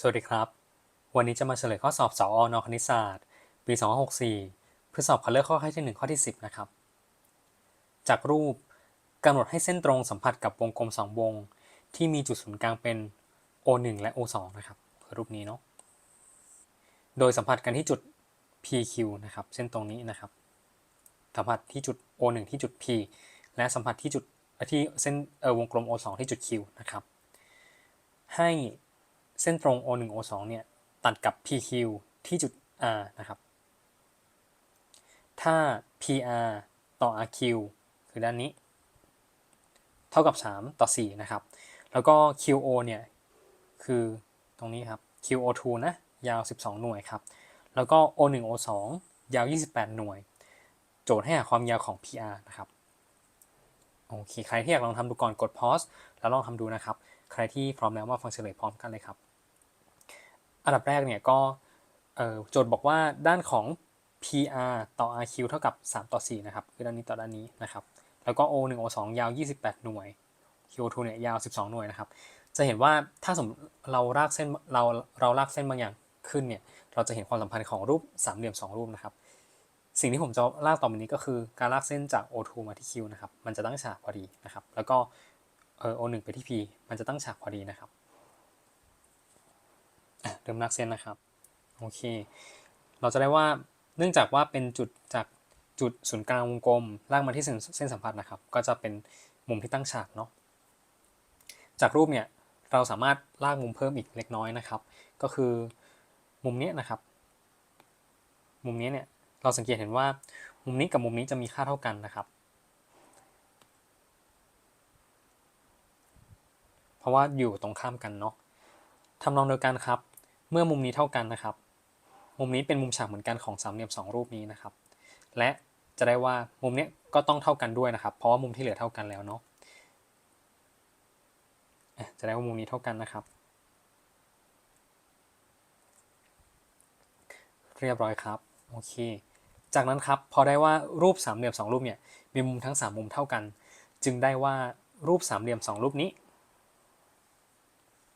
สวัสดีครับ วันนี้จะมาเฉลยข้อสอบสออนคณิตศาสตร์ ปี 2564 เพื่อสอบคัดเลือกข้อที่ 1 ข้อที่ 10 นะครับ จากรูปกำหนดให้เส้นตรงสัมผัสกับวงกลม 2 วง ที่มีจุดศูนย์กลางเป็น O1 และ O2 นะครับคือรูปนี้เนาะ โดยสัมผัสกันที่จุด PQ นะครับ เส้นตรงนี้นะครับ สัมผัสที่จุด O1 ที่จุด P และสัมผัสที่จุดที่เส้นวงกลม O2 ที่จุด Q นะครับ ให้ เส้นตรง O1 O2 เนี่ยตัดกับ PQ ที่จุด R นะครับ ถ้า PR ต่อ RQ คือด้านนี้ เท่ากับ 3 ต่อ 4 นะครับ แล้วก็ QO เนี่ย คือตรงนี้ครับ QO2 นะ ยาว 12 หน่วยครับ แล้วก็ O1 O2 ยาว 28 หน่วย โจทย์ให้หาความยาวของ PR นะครับโอเค ใครที่อยากลองทำดูก่อนกด pause แล้วลองทำดูนะครับ ใครที่พร้อมแล้วมาฟังเฉลยพร้อมกันเลยครับ อันดับแรกเนี่ยก็โจทย์บอกว่าด้านของ PR ต่อ RQ เท่ากับ 3 ต่อ 4 นะครับ คือด้านนี้ต่อด้านนี้นะครับ แล้วก็ O1 O2 ยาว 28 หน่วย QO2 เนี่ยยาว 12 หน่วยนะครับ จะเห็นว่าถ้าสมมติเราลากเส้นเราเราลากเส้นบางอย่างขึ้นเนี่ย เราจะเห็นความสัมพันธ์ของรูปสามเหลี่ยม 2 รูปนะครับ สิ่งที่ผมจะลากต่อไปนี้ก็คือการลากเส้นจาก O2 มาที่ Q นะครับ มันจะตั้งฉากพอดีนะครับ แล้วก็เออ O1 ไปที่ P มันจะตั้งฉากพอดีนะครับ เริ่มลากเส้นนะครับโอเค เราจะได้ว่าเนื่องจากว่าเป็นจุดจากจุดศูนย์กลางวงกลมลากมาที่เส้นสัมผัสนะครับ ก็จะเป็นมุมที่ตั้งฉากเนาะจากรูปเนี่ยเราสามารถลากมุมเพิ่มอีกเล็กน้อยนะครับ ก็คือมุมนี้นะครับ มุมนี้เนี่ยเราสังเกตเห็นว่ามุมนี้กับมุมนี้จะมีค่าเท่ากันนะครับ เพราะว่าอยู่ตรงข้ามกันเนาะทำนองเดียวกันครับ เมื่อมุมนี้เท่ากันนะครับ มุมนี้เป็นมุมฉากเหมือนกันของสามเหลี่ยมสองรูปนี้นะครับ และจะได้ว่ามุมเนี้ยก็ต้องเท่ากันด้วยนะครับ เพราะว่ามุมที่เหลือเท่ากันแล้วเนาะจะได้ว่ามุมนี้เท่ากันนะครับ เรียบร้อยครับ โอเค จากนั้นครับพอได้ว่ารูปสามเหลี่ยมสองรูปเนี่ยมีมุมทั้ง 3 มุมเท่ากัน จึงได้ว่ารูปสามเหลี่ยม2รูปนี้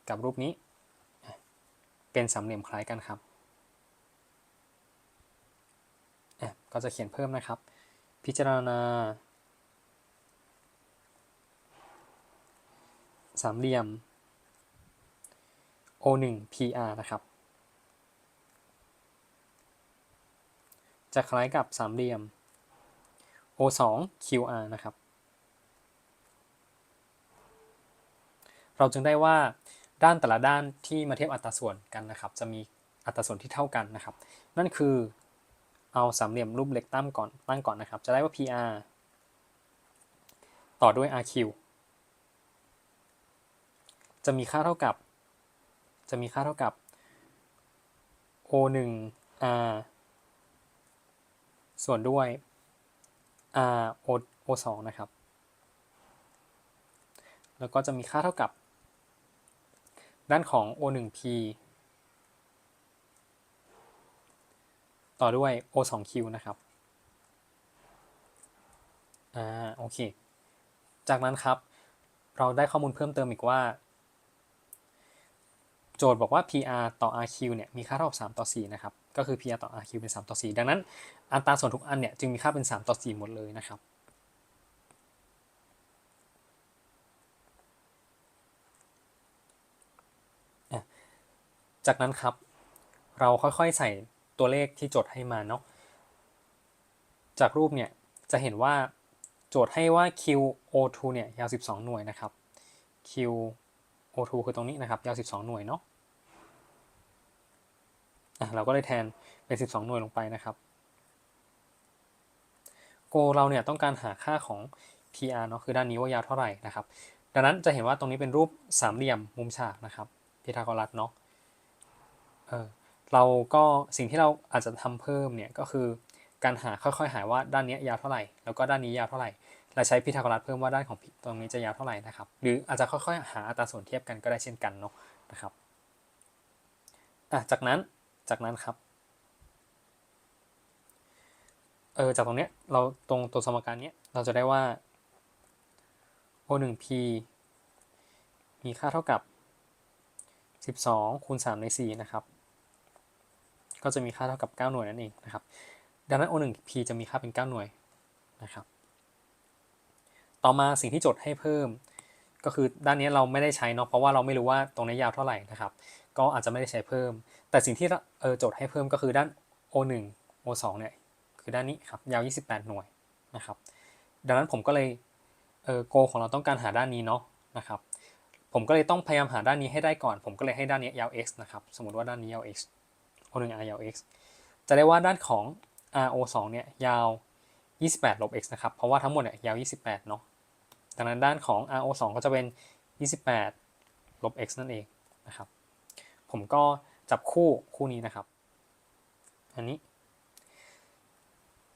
กับรูปนี้ เป็นสามเหลี่ยมคล้ายกันครับอะก็จะเขียนเพิ่มนะครับ พิจารณา สามเหลี่ยม O1 PR นะครับ จะคล้ายกับสามเหลี่ยม O2 QR นะครับ เราจึงได้ว่า ด้านแต่ละด้านที่มาเทียบอัตราส่วนกันนะครับ จะมีอัตราส่วนที่เท่ากันนะครับ นั่นคือเอาสามเหลี่ยมรูปเล็กตั้งก่อนตั้งก่อนนะครับ จะได้ว่า PR ต่อด้วย RQ จะมีค่าเท่ากับ จะมีค่าเท่ากับ O1 R ส่วนด้วย R O O 2นะครับ แล้วก็จะมีค่าเท่ากับ ด้านของ O 1 P ต่อด้วย O 2 Q นะครับ อ่า โอเค จากนั้นครับ เราได้ข้อมูลเพิ่มเติมอีกว่า โจทย์บอกว่า PR ต่อ RQ เนี่ย มีค่าเท่ากับ3ต่อ 4 นะครับ ก็คือ PR ต่อ RQ เป็น 3 ต่อ 4 ดังนั้น อัตราส่วนทุกอันเนี่ย จึงมีค่าเป็น 3 ต่อ 4 หมดเลยนะครับ จากนั้นครับ เราค่อยๆใส่ตัวเลขที่โจทย์ให้มาเนาะจากรูปเนี่ยจะเห็นว่าโจทย์ให้ว่า QO2 เนี่ยยาว 12 หน่วยนะครับ QO2 คือตรงนี้นะครับยาว 12 หน่วยเนาะอะเราก็เลยแทนเป็น 12 หน่วยลงไปนะครับโกเราเนี่ยต้องการหาค่าของ PR เนาะคือด้านนี้ว่ายาวเท่าไหร่นะครับ ดังนั้นจะเห็นว่าตรงนี้เป็นรูปสามเหลี่ยมมุมฉากนะครับพีทาโกรัสเนาะ เราก็สิ่งที่เราอาจจะทำเพิ่มเนี่ยก็คือการหาค่อยๆ หาว่าด้านนี้ยาวเท่าไหร่ แล้วก็ด้านนี้ยาวเท่าไหร่เราใช้พีทาโกรัสเพิ่มว่าด้านของตรงนี้จะยาวเท่าไหร่นะครับ หรืออาจจะค่อยๆ หาอัตราส่วนเทียบกันก็ได้เช่นกันเนาะนะครับอะจากนั้นจากนั้นครับเออจากตรงเนี้ยเราตรงตัวสมการเนี้ยเราจะได้ว่า O1P มีค่าเท่ากับ 12คูณ3ใน4นะครับ ก็จะมีค่าเท่ากับ 9 หน่วยนั่นเองนะครับ ดังนั้น O1P จะมีค่าเป็น 9 หน่วยนะครับ ต่อมาสิ่งที่โจทย์ให้เพิ่ม ก็คือด้านนี้เราไม่ได้ใช้เนาะเพราะว่าเราไม่รู้ว่าตรงนี้ยาวเท่าไหร่นะครับ ก็อาจจะไม่ได้ใช้เพิ่ม แต่สิ่งที่เออโจทย์ให้เพิ่มก็คือด้าน O1 O2 เนี่ยคือด้านนี้ครับยาว 28 หน่วยนะครับ ดังนั้นผมก็เลยเออโกของเราต้องการหาด้านนี้เนาะนะครับ ผมก็เลยต้องพยายามหาด้านนี้ให้ได้ก่อน ผมก็เลยให้ด้านนี้ยาว x นะครับ สมมติว่าด้านนี้ยาว x O1R ยาว x จะได้ว่าด้านของ RO2 เนี่ยยาว 28 ลบ x นะครับ เพราะว่าทั้งหมดเนี่ยยาว 28 เนาะดังนั้นด้านของ RO2 ก็จะเป็น 28 ลบ x นั่นเองนะครับ ผมก็จับคู่คู่นี้นะครับ อันนี้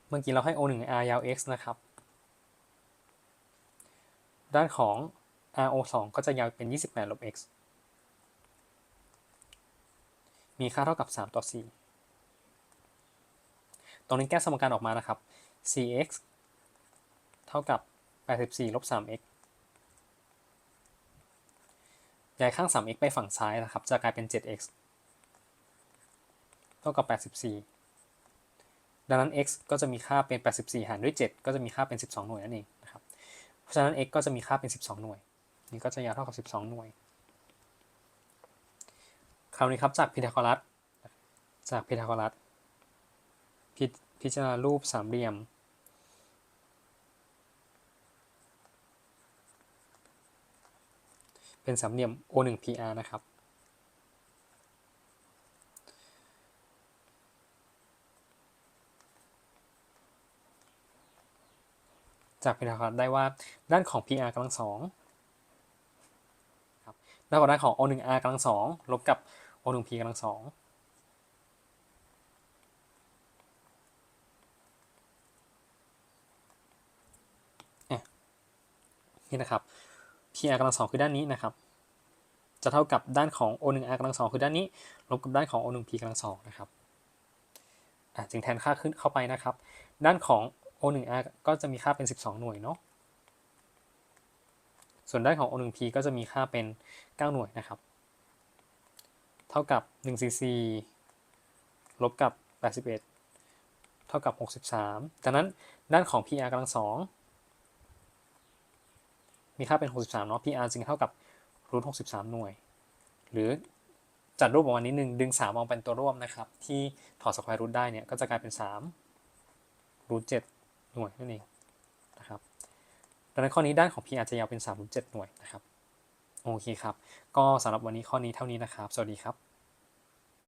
เมื่อกี้เราให้ O1R ยาว x นะครับ ด้านของ RO2 ก็จะยาวเป็น 28 ลบ x มีค่าเท่ากับ 3 ต่อ 4 ตรงนี้แก้สมการออกมานะครับ 4x เท่ากับ 84 ลบ 3x ย้ายข้าง 3x ไปฝั่งซ้ายนะครับ จะกลายเป็น 7x เท่ากับ 84 ดังนั้น x ก็จะมีค่าเป็น 84 หารด้วย 7 ก็จะมีค่าเป็น 12 หน่วยนั่นเองนะครับ เพราะฉะนั้น x ก็จะมีค่าเป็น 12 หน่วย นี่ก็จะยาวเท่ากับ 12 หน่วย คราวนี้ครับจากพีทาโกรัสจากพีทาโกรัสพพิจารณารูปสามเหลี่ยม เป็นสามเหลี่ยม O1PR นะครับจากพีทาโกรัสได้ว่าด้านของ PR กำลังสอง แล้วก็ด้านของ O1R กำลังสองลบกับ O1P กำลังสองนี่นะครับ PR กำลังสองคือด้านนี้นะครับ จะเท่ากับด้านของ O1R กำลังสองคือด้านนี้ ลบกับด้านของ O1P กำลังสองนะครับอะจึงแทนค่าขึ้นเข้าไปนะครับ ด้านของ O1R ก็จะมีค่าเป็น 12 หน่วยเนาะ ส่วนด้านของ O1P ก็จะมีค่าเป็น 9 หน่วยนะครับ เท่ากับ1 cc ลบกับ 81 เท่ากับ 63ดังนั้นด้านของ PR กำลังสองมีค่าเป็น 63 เนาะ PR จึงเท่ากับรูท63 หน่วย หรือจัดรูปออกมานิดนึง ดึง3มองเป็นตัวร่วมนะครับ ที่ถอดสแควร์รูทได้เนี่ย ก็จะกลายเป็น3รูท7หน่วยนั่นเอง ดังนั้นข้อนี้ด้านของ PR จจะยาวเป็น3-7หน่วยนะครับ โอเคครับ ก็สำหรับวันนี้ข้อนี้เท่านี้นะครับ สวัสดีครับ